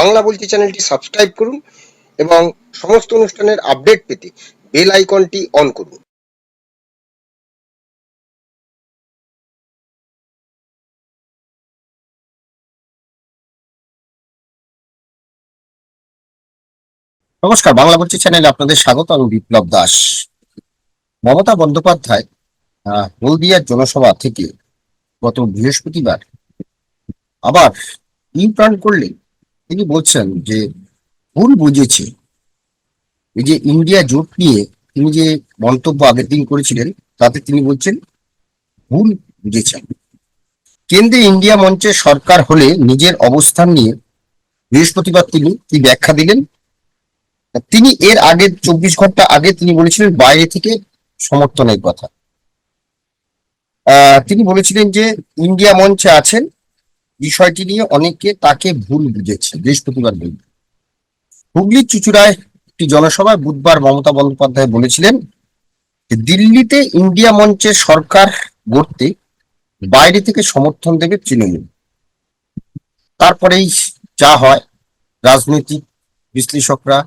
বাংলা বলছি চ্যানেলটি সাবস্ক্রাইব করুন এবং সমস্ত অনুষ্ঠানের আপডেট পেতে বেল আইকনটি অন করুন। নমস্কার, বাংলা বলছি চ্যানেলে আপনাদের স্বাগত, আমি বিপ্লব দাস। মমতা বন্দ্যোপাধ্যায় হলদিয়ার জনসভা থেকে গত বৃহস্পতিবার আবার ইউটার্ন করলেন তিনি বলছেন যে ভুল বুঝেছে। এই যে ইন্ডিয়া জোট নিয়ে তিনি যে মন্তব্য আগের দিন করেছিলেন, তাতে তিনি বলছেন ভুল বুঝেছেন কেন্দ্রে ইন্ডিয়া মঞ্চে সরকার হলে নিজের অবস্থান নিয়ে বৃহস্পতিবার তিনি কি ব্যাখ্যা দিলেন? তিনি এর আগে চব্বিশ ঘণ্টা আগে তিনি বলেছিলেন বাইরে থেকে সমর্থনের কথা। তিনি বলেছিলেন যে ইন্ডিয়া মঞ্চে আছেন বিষয়টি নিয়ে অনেকে তাকে ভুল বুঝেছে বৃহস্পতিবার দিন হুগলির চুচুড়ায় একটি জনসভায় বুধবার মমতা বন্দ্যোপাধ্যায় বলেছিলেন দিল্লিতে ইন্ডিয়া মঞ্চের সরকার গড়তে বাইরে থেকে সমর্থন দেবে তৃণমূল। তারপরেই যা হয় রাজনৈতিক বিশ্লেষকরা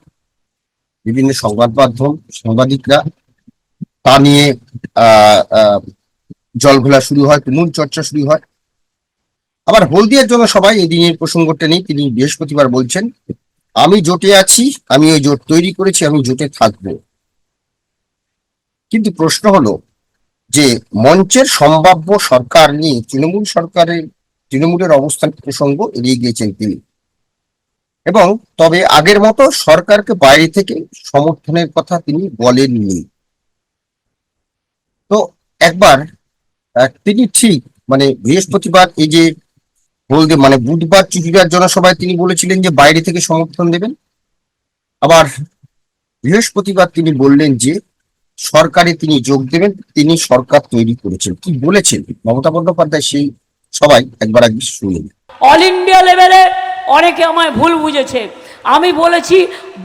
বিভিন্ন সংবাদ মাধ্যম সাংবাদিকরা তা নিয়ে আহ আহ, জলঘোলা শুরু হয় তুমুল চর্চা শুরু হয়। আবার হলদিয়ার জন্য সবাই এই দিনের প্রসঙ্গটা টেনে তিনি বৃহস্পতিবার বলছেন, আমি জোটে আছি, আমি ওই জোট তৈরি করেছি, আমি জোটে থাকব। কিন্তু প্রশ্ন হলো যে মঞ্চের সম্ভাব্য সরকার নিয়ে তৃণমূল সরকারের, তৃণমূলের অবস্থান প্রসঙ্গ এড়িয়ে গিয়েছেন তিনি। এবং তবে আগের মতো সরকারকে বাইরে থেকে সমর্থনের কথা তিনি বলেননি। তো একবার তিনি ঠিক মানে বৃহস্পতিবার এই যে বলতে মানে বুধবার চুচুড়ার জনসভায় তিনি বলেছিলেন যে বাইরে থেকে সমর্থন দেবেন। আবার বৃহস্পতিবার তিনি বললেন যে সরকারে তিনি যোগ দেবেন, তিনি সরকার তৈরি করেছেন। কি বলেছেন? মমতা বন্দ্যোপাধ্যায় সেই সবাই একবার একবার শুনুন অল ইন্ডিয়া লেভেলে অনেকে আমায় ভুল বুঝেছে। আমি বলেছি,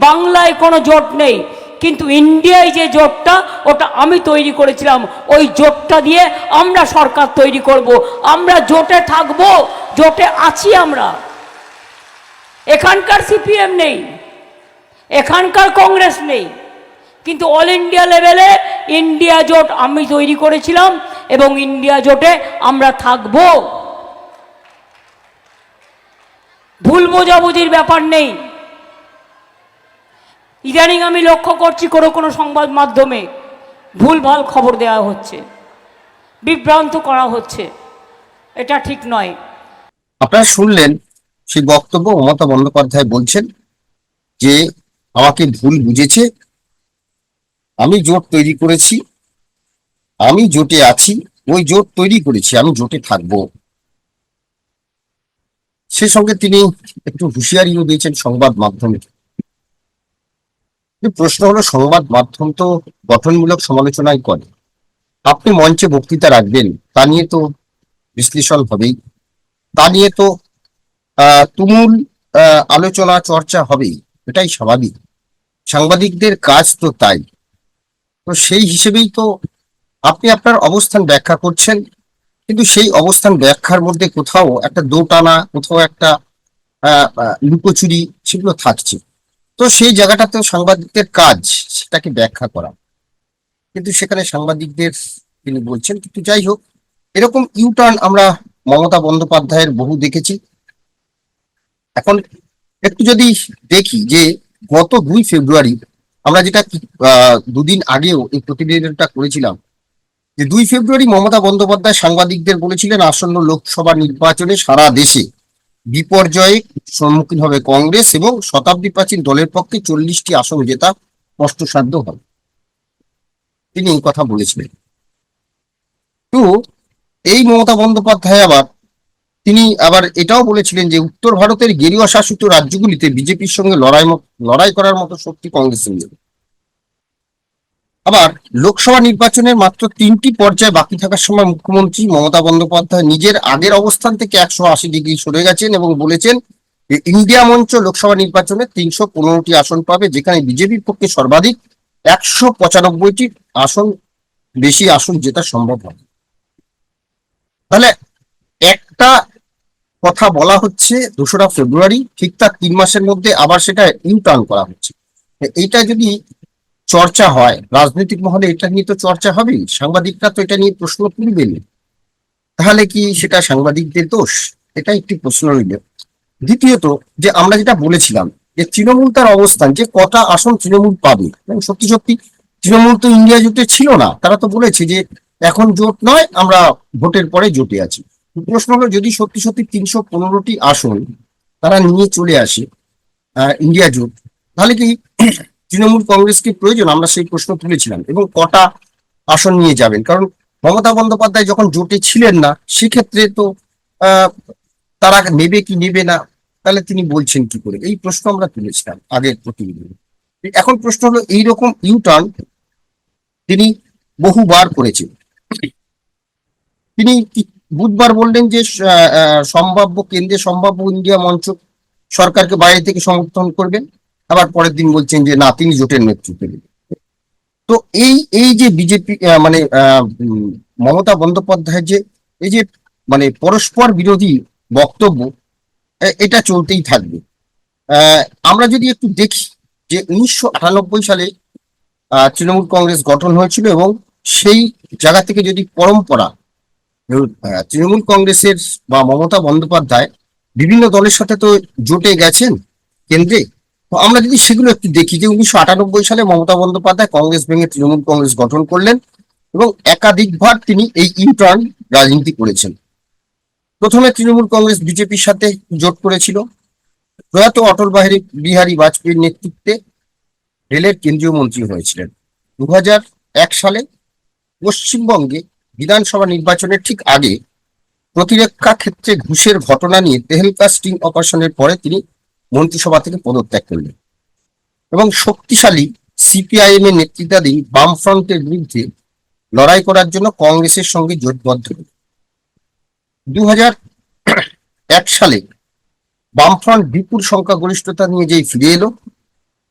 বাংলায় কোনো জোট নেই। কিন্তু ইন্ডিয়ায় যে জোটটা, ওটা আমি তৈরি করেছিলাম। ওই জোটটা দিয়ে আমরা সরকার তৈরি করব। আমরা জোটে থাকব, জোটে আছি আমরা। এখানকার সিপিএম নেই, এখানকার কংগ্রেস নেই। কিন্তু অল ইন্ডিয়া লেভেলে ইন্ডিয়া জোট আমি তৈরি করেছিলাম এবং ইন্ডিয়া জোটে আমরা থাকব। ভুল বোঝাবুঝির ব্যাপার নেই। ইদানিং আমি লক্ষ্য করছি কোনো কোনো সংবাদ মাধ্যমে ভুলভাল খবর দেওয়া হচ্ছে, বিভ্রান্ত করা হচ্ছে। এটা ঠিক নয়। আপনারা শুনলেন সেই বক্তব্য মমতা বন্দ্যোপাধ্যায় বলছেন যে আমাকে ভুল বুঝেছে, আমি জোট তৈরি করেছি, আমি জোটে আছি, ওই জোট তৈরি করেছি, আমি জোটে থাকব। সে সঙ্গে তিনি একটু হুঁশিয়ারিও দিয়েছেন সংবাদ মাধ্যমে। প্রশ্ন হলো সংবাদ মাধ্যম তো গঠনমূলক সমালোচনাই করে। আপনি মঞ্চে বক্তৃতা রাখবেন, তা নিয়ে তো বিশ্লেষণ হবেই। তা নিয়ে তো তুমুল আলোচনা চর্চা হবেই, এটাই স্বাভাবিক। সাংবাদিকদের কাজ তো তাই। তো সেই হিসেবেই তো আপনি আপনার অবস্থান ব্যাখ্যা করছেন, কিন্তু সেই অবস্থান ব্যাখ্যার মধ্যে কোথাও একটা দোটানা, কোথাও একটা লুকোচুরি সেগুলো থাকছে। তো সেই জায়গাটাতেও সাংবাদিকদের কাজ, সেটাকে ব্যাখ্যা করা। কিন্তু সেখানে সাংবাদিকদের তিনি বলছেন, কিন্তু যাই হোক, এরকম ইউটার্ন আমরা মমতা বন্দ্যোপাধ্যায়ের বহু দেখেছি। এখন একটু যদি দেখি যে গত দুই ফেব্রুয়ারি আমরা যেটা দুদিন আগেও এই প্রতিবেদনটা করেছিলাম, যে দুই ফেব্রুয়ারি মমতা বন্দ্যোপাধ্যায় সাংবাদিকদের বলেছিলেন, আসন্ন লোকসভা নির্বাচনে সারা দেশে বিপর্যয়ে সম্মুখীন হবে কংগ্রেস এবং শতাব্দী প্রাচীন দলের পক্ষে চল্লিশটি আসন জেতা কষ্টসাধ্য হবে। তিনি এই কথা বলেছিলেন। তো এই মমতা বন্দ্যোপাধ্যায় আবার, তিনি আবার এটাও বলেছিলেন যে উত্তর ভারতের গেরুয়া শাসিত রাজ্যগুলিতে বিজেপির সঙ্গে লড়াই লড়াই করার মতো শক্তি কংগ্রেসের নেই। আবার লোকসভা নির্বাচনের মাত্র তিনটি পর্যায়ে বাকি থাকার সময় মুখ্যমন্ত্রী মমতা বন্দ্যোপাধ্যায় নিজের আগের অবস্থান থেকে একশো আশি ডিগ্রি সরে গেছেন এবং বলেছেন ইন্ডিয়া মঞ্চ লোকসভা নির্বাচনে তিনশো পনেরোটি আসন পাবে, যেখানে বিজেপির পক্ষে সর্বাধিক একশো পঁচানব্বইটি আসন বেশি আসন জেতা সম্ভব হবে। তাহলে একটা কথা বলা হচ্ছে, দোসরা ফেব্রুয়ারি, ঠিক তার তিন মাসের মধ্যে আবার সেটা ইউটার্ন করা হচ্ছে। এইটা যদি চর্চা হয়। রাজনৈতিক মহলে এটা নিয়ে তো চর্চা হবেই। সাংবাদিকরা তো এটা নিয়ে প্রশ্ন তুলবেন তাহলে কি সেটা সাংবাদিকদের দোষ? এটা একটি প্রশ্ন রইল। দ্বিতীয়ত, যে আমরা যেটা বলেছিলাম, যে তৃণমূল তার অবস্থান, যে কটা আসন তৃণমূল পাবে। এবং সত্যি সত্যি, তৃণমূল তো ইন্ডিয়া জোটে ছিল না। তারা তো বলেছে যে এখন জোট নয়, আমরা ভোটের পরে জোটে আছি। প্রশ্ন হলো, যদি সত্যি সত্যি তিনশো পনেরোটি আসন তারা নিয়ে চলে আসে ইন্ডিয়া জোট, তাহলে কি তৃণমূল কংগ্রেসকে প্রয়োজন, আমরা সেই প্রশ্ন তুলেছিলাম এবং কটা আসন নিয়ে যাবেন। কারণ মমতা বন্দ্যোপাধ্যায় যখন জোটে ছিলেন না, সেক্ষেত্রে তো তারা নেবে কি নেবে না, তাহলে তিনি বলছেন কি করে? এই প্রশ্ন আমরা তুলেছিলাম আগের প্রতিনিধি এখন প্রশ্ন হলো, এইরকম ইউটার্ন তিনি বহুবার করেছেন। তিনি বুধবার বললেন যে সম্ভাব্য কেন্দ্রে সম্ভাব্য ইন্ডিয়া মঞ্চ সরকারকে বাইরে থেকে সমর্থন করবেন। আবার পরের দিন বলছেন যে, না, তিনি জোটের নেতৃত্ব দেবেন তো এই এই যে বিজেপি মানে মমতা বন্দ্যোপাধ্যায়ের যে, এই যে মানে পরস্পর বিরোধী বক্তব্য এটা চলতেই থাকবে। আমরা যদি একটু দেখি যে, উনিশশো আটানব্বই সালে তৃণমূল কংগ্রেস গঠন হয়েছিল এবং সেই জায়গা থেকে যদি পরম্পরা তৃণমূল কংগ্রেসের বা মমতা বন্দ্যোপাধ্যায় বিভিন্ন দলের সাথে তো জোটে গেছেন কেন্দ্রে তো আমরা যদি সেগুলো একটু দেখি যে উনিশশো আটানব্বই সালে মমতা বন্দ্যোপাধ্যায় কংগ্রেস ভেঙে তৃণমূল কংগ্রেস গঠন করলেন এবং একাধিকবার তিনি এই ইউটার্ন রাজনীতি করেছেন। প্রথমে তৃণমূল কংগ্রেস বিজেপির সাথে জোট করেছিল। প্রয়াত অটল বিহারী বিহারী বাজপেয়ীর নেতৃত্বে রেলের কেন্দ্রীয় মন্ত্রী হয়েছিলেন। দু এক সালে পশ্চিমবঙ্গে বিধানসভা নির্বাচনের ঠিক আগে প্রতিরক্ষা ক্ষেত্রে ঘুষের ঘটনা নিয়ে তেহেলকা স্টিং অপারেশনের পরে তিনি মন্ত্রিসভা থেকে পদত্যাগ করলেন। এবং শক্তিশালী সিপিআইএম এর নেতৃত্বাধীন বামফ্রন্টের বিরুদ্ধে লড়াই করার জন্য কংগ্রেসের সঙ্গে জোটবদ্ধ হলেন। দু এক সালে বামফ্রন্ট বিপুল সংখ্যাগরিষ্ঠতা নিয়ে যেই ফিরে এলো,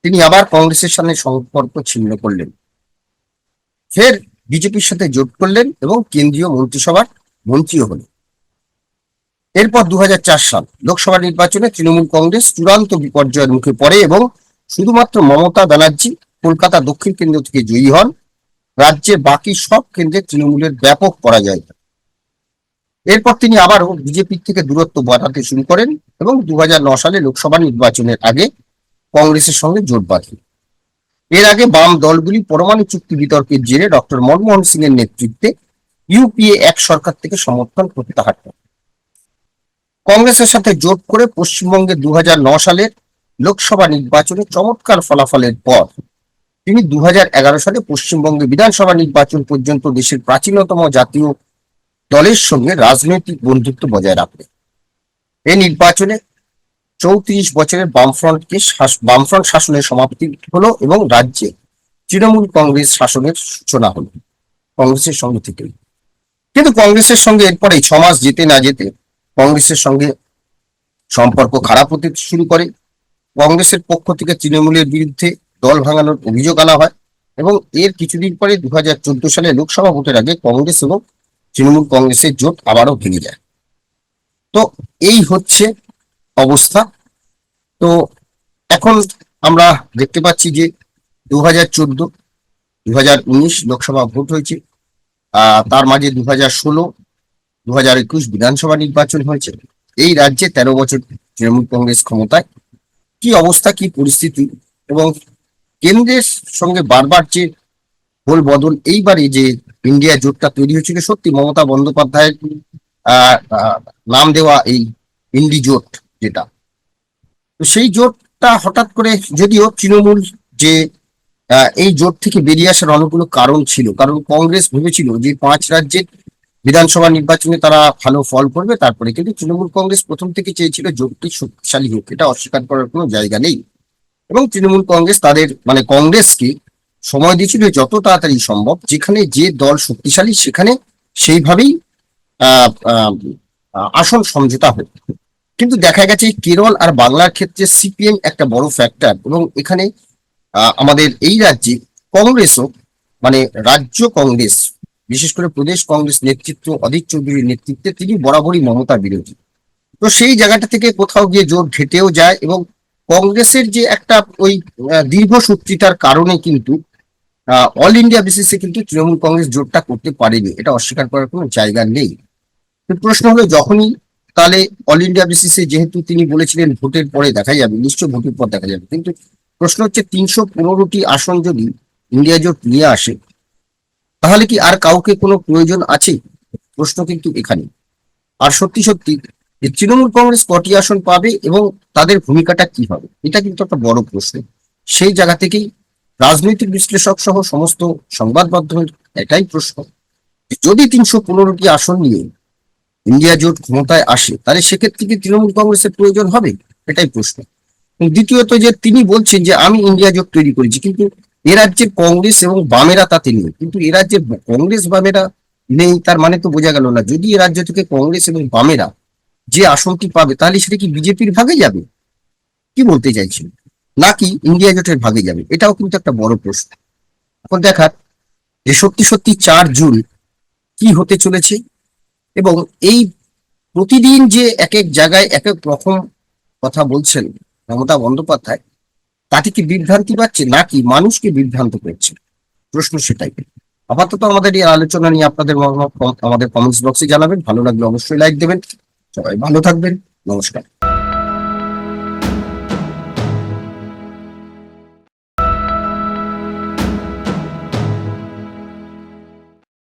তিনি আবার কংগ্রেসের সাথে সম্পর্ক ছিন্ন করলেন। ফের বিজেপির সাথে জোট করলেন এবং কেন্দ্রীয় মন্ত্রিসভার মন্ত্রীও হলেন। এরপর দু হাজার চার সাল লোকসভা নির্বাচনে তৃণমূল কংগ্রেস চূড়ান্ত বিপর্যয়ের মুখে পড়ে এবং শুধুমাত্র মমতা ব্যানার্জি কলকাতা দক্ষিণ কেন্দ্র থেকে জয়ী হন। রাজ্যে বাকি সব কেন্দ্রে তৃণমূলের ব্যাপক পরাজয়। এরপর তিনি আবারও বিজেপির থেকে দূরত্ব বাড়াতে শুরু করেন এবং দু সালে লোকসভা নির্বাচনের আগে কংগ্রেসের সঙ্গে জোট বাঁধেন। এর আগে বাম দলগুলি পরমাণু চুক্তি বিতর্কের জেরে ডক্টর মনমোহন সিং এর নেতৃত্বে ইউপিএ এক সরকার থেকে সমর্থন প্রত্যাহার করে কংগ্রেসের সাথে জোট করে পশ্চিমবঙ্গে দুহাজার নয় সালের লোকসভা নির্বাচনে চমৎকার ফলাফলের পর তিনি দুহাজার এগারো সালে পশ্চিমবঙ্গে বিধানসভা নির্বাচন পর্যন্ত দেশের প্রাচীনতম জাতীয় দলের সঙ্গে রাজনৈতিক বন্ধুত্ব বজায় রাখবেন এই নির্বাচনে চৌত্রিশ বছরের বামফ্রন্টকে বামফ্রন্ট শাসনের সমাপ্তি হলো এবং রাজ্যে তৃণমূল কংগ্রেস শাসনের সূচনা হলো কংগ্রেসের সঙ্গে থেকে কিন্তু কংগ্রেসের সঙ্গে এরপরে ছ মাস যেতে না যেতে কংগ্রেসের সঙ্গে সম্পর্ক খারাপ হতে শুরু করে। কংগ্রেসের পক্ষ থেকে তৃণমূলের বিরুদ্ধে দল ভাঙানোর অভিযোগ আনা হয় এবং এর কিছুদিন পরে দু হাজার চোদ্দ সালে লোকসভা ভোটের আগে কংগ্রেস এবং তৃণমূল কংগ্রেসের জোট আবারও ভেঙে যায়। তো এই হচ্ছে অবস্থা। তো এখন আমরা দেখতে পাচ্ছি যে দু হাজার চোদ্দ দু হাজার উনিশ লোকসভা ভোট হয়েছে। তার মাঝে দু হাজার ষোলো দু একুশ বিধানসভা নির্বাচন হয়েছে। এই রাজ্যে তেরো বছর তৃণমূল কংগ্রেস ক্ষমতায়। কি অবস্থা, কি পরিস্থিতি? এবং কেন্দ্রের সঙ্গে বারবার যে ভোল বদল, এইবারে যে ইন্ডিয়া জোটটা তৈরি হয়েছিল, সত্যি মমতা বন্দ্যোপাধ্যায়ের নাম দেওয়া এই ইন্ডি জোট যেটা। তো সেই জোটটা হঠাৎ করে যদিও তৃণমূল যে এই জোট থেকে বেরিয়ে আসার অনেকগুলো কারণ ছিল, কারণ কংগ্রেস ভেবেছিল যে পাঁচ রাজ্যের বিধানসভা নির্বাচনে তারা ভালো ফল করবে, তারপরে কিন্তু তৃণমূল কংগ্রেস প্রথম থেকে চেয়েছিল জোটটি শক্তিশালী হোক, এটা অস্বীকার করার কোনো জায়গা নেই। এবং তৃণমূল কংগ্রেস তাদের মানে কংগ্রেসকে সময় দিয়েছিল যত তাড়াতাড়ি সম্ভব, যেখানে যে দল শক্তিশালী সেখানে সেইভাবেই আসন সমঝোতা হোক। কিন্তু দেখা গেছে কেরল আর বাংলার ক্ষেত্রে সিপিএম একটা বড় ফ্যাক্টর এবং এখানে আমাদের এই রাজ্যে কংগ্রেসও মানে রাজ্য কংগ্রেস বিশেষ করে প্রদেশ কংগ্রেস নেতৃত্ব অধীর চৌধুরীর নেতৃত্বে তিনি বরাবরই মমতা বিরোধী। তো সেই জায়গাটা থেকে কোথাও গিয়ে জোট ঘেটেও যায় এবং কংগ্রেসের যে একটা ওই আহ, দীর্ঘসূত্রিতার কারণে কিন্তু অল ইন্ডিয়া বেসিসে কিন্তু তৃণমূল কংগ্রেস জোটটা করতে পারেনি। এটা অস্বীকার করার কোনো জায়গা নেই। প্রশ্ন হলো যখনই তাহলে অল ইন্ডিয়া বেসিসে যেহেতু তিনি বলেছিলেন ভোটের পরে দেখা যাবে নিশ্চয় ভোটের পর দেখা যাবে কিন্তু প্রশ্ন হচ্ছে তিনশো পনেরোটি আসন যদি ইন্ডিয়া জোট নিয়ে আসে তাহলে কি আর কাউকে কোনো প্রয়োজন আছে? প্রশ্ন কিন্তু এখানে। আর সত্যি সত্যি যে তৃণমূল কংগ্রেস কটি আসন পাবে এবং তাদের ভূমিকাটা কি হবে? এটা কিন্তু একটা বড় প্রশ্ন। সেই জায়গা থেকেই রাজনৈতিক বিশ্লেষক সহ সমস্ত সংবাদ মাধ্যমের এটাই প্রশ্ন। যদি তিনশো পনেরোটি আসন নিয়ে ইন্ডিয়া জোট ক্ষমতায় আসে, তাহলে সেক্ষেত্রে কি তৃণমূল কংগ্রেসের প্রয়োজন হবে? এটাই প্রশ্ন। দ্বিতীয়ত যে তিনি বলছেন যে আমি ইন্ডিয়া জোট তৈরি করেছি, কিন্তু এ রাজ্যের কংগ্রেস এবং বামেরা তাতে নেই কিন্তু এ রাজ্যের কংগ্রেস বামেরা নেই, তার মানে তো বোঝা গেল না। যদি এ রাজ্য থেকে কংগ্রেস এবং বামেরা যে আসনটি পাবে, তাহলে সেটা কি বিজেপির ভাগে যাবে? কি বলতে চাইছেন? নাকি ইন্ডিয়া জোটের ভাগে যাবে? এটাও কিন্তু একটা বড় প্রশ্ন। এখন দেখার যে সত্যি সত্যি চার জুন কি হতে চলেছে এবং এই প্রতিদিন যে এক এক জায়গায় এক এক রকম কথা বলছেন মমতা বন্দ্যোপাধ্যায় তাতে কি বিভ্রান্তি পাচ্ছে নাকি মানুষকে বিভ্রান্ত করছে? প্রশ্ন সেটাই। আপাতত আমাদের এই আলোচনা নিয়ে আপনাদের আমাদের কমেন্টস বক্সে জানাবেন। ভালো লাগলে অবশ্যই লাইক দেবেন। সবাই ভালো থাকবেন। নমস্কার।